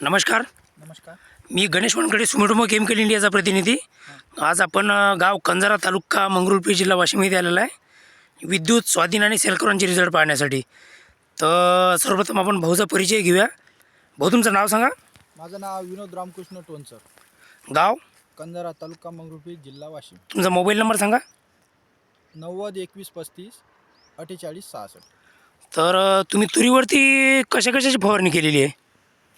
नमस्कार. नमस्कार. मी गणेश वानकडे सुमिटोमो केमिकल इंडियाचा प्रतिनिधी. आज आपण गाव कंजारा तालुका मंगरुळपीर जिल्हा वाशिम येथे आलेला आहे. विद्युत स्वाधीन आणि सेलकरांचे रिझल्ट पाहण्यासाठी. तर सर्वप्रथम आपण भाऊचा परिचय घेऊया. भाऊ तुमचं नाव सांगा. माझं नाव विनोद रामकृष्ण टोनसर. गाव? कंजारा तालुका मंगरुळपीर जिल्हा वाशिम. तुमचा मोबाईल नंबर सांगा. नव्वद एकवीस पस्तीस अठ्ठेचाळीस सहासष्ट. तर तुम्ही तुरीवरती कशा कशाची फवारणी केलेली आहे?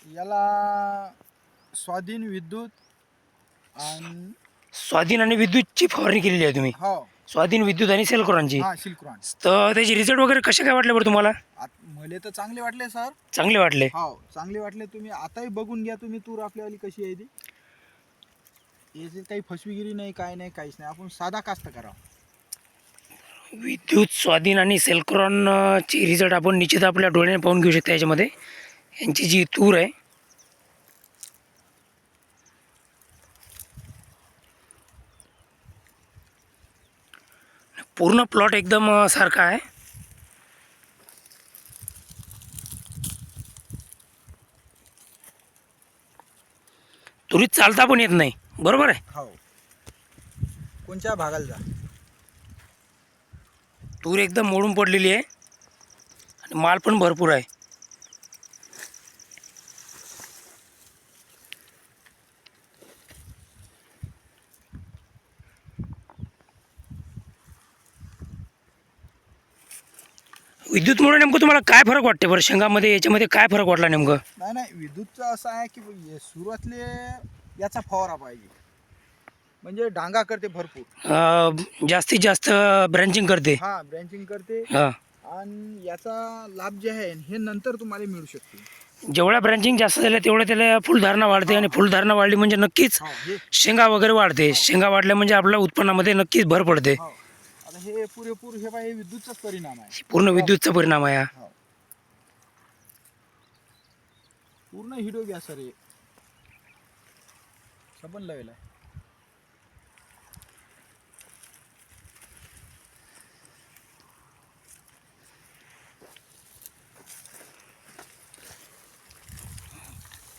याला स्वाधीन विद्युत आणि स्वाधीन आणि विद्युतची फवारणी केलेली आहे तुम्ही. हो. स्वाधीन विद्युत आणि सेलकरांची हा सिल्क्रॉन तर त्याचे रिझल्ट वगैरे कसे काय वाटले बरं तुम्हाला? आत मले तर चांगले वाटले सर. चांगले वाटले. हो चांगले वाटले. तुम्ही आताही बघून घ्या तुम्ही तूर आपल्यावाली कशी आहे ती. याची काही फसवीगिरी नाही काय नाही काहीच नाही. आपण साधा कास्त करावं विद्युत स्वाधीन आणि सेलक्रॉनची रिझल्ट आपण निश्चित आपल्या डोळ्याने पाहून घेऊ शकता याच्यामध्ये. यांची जी तूर आहे पूर्ण प्लॉट एकदम सारखा आहे. तुरीत चालता पण येत नाही. बरोबर आहे? हो. कोणत्या भागाला जा? तूर एकदम मोडून पडलेली आहे. आणि माल पण भरपूर आहे. विद्युतमुळे नेमकं तुम्हाला काय फरक वाटते बरं? शेंगामध्ये याच्यामध्ये काय फरक वाटला नेमकं? नाही नाही विद्युतचं असं आहे की हे सुरुवातले याचा फवारा पाहिजे. म्हणजे डांगा करते भरपूर. अं, जास्तीत जास्त ब्रँचिंग करते. हा ब्रँचिंग करते. हां. आणि याचा लाभ जे आहे हे नंतर तुम्हाला मिळू शकते जेवढ्या ब्रँचिंग जास्त झाल्या तेवढ्या त्याला फुलधारणा वाढते आणि फुलधारणा वाढली म्हणजे नक्कीच हा हे. शेंगा वगैरे वाढते. शेंगा वाढल्या म्हणजे आपल्या उत्पन्नामध्ये नक्कीच भर पडते. हो. हे पुरेपूर हे हे विद्युतचाच परिणाम आहे. पूर्ण विद्युतचा परिणाम आहे हा. हो. पूर्ण हिडो घ्या सर हे. सबन लावेल आहे.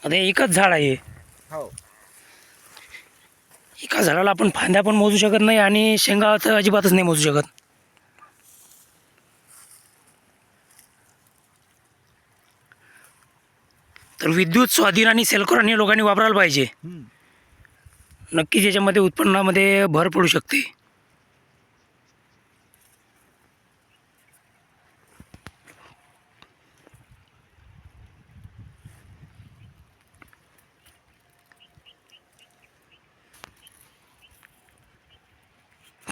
आता हे एकच झाड आहे. हो. एका झाडाला आपण फांद्या पण मोजू शकत नाही आणि शेंगा तर अजिबातच नाही मोजू शकत. तर विद्युत स्वाधीन आणि सेलकरांनी लोकांनी वापरायला पाहिजे. नक्कीच याच्यामध्ये उत्पन्नामध्ये भर पडू शकते.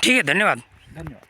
ठीक आहे धन्यवाद. धन्यवाद.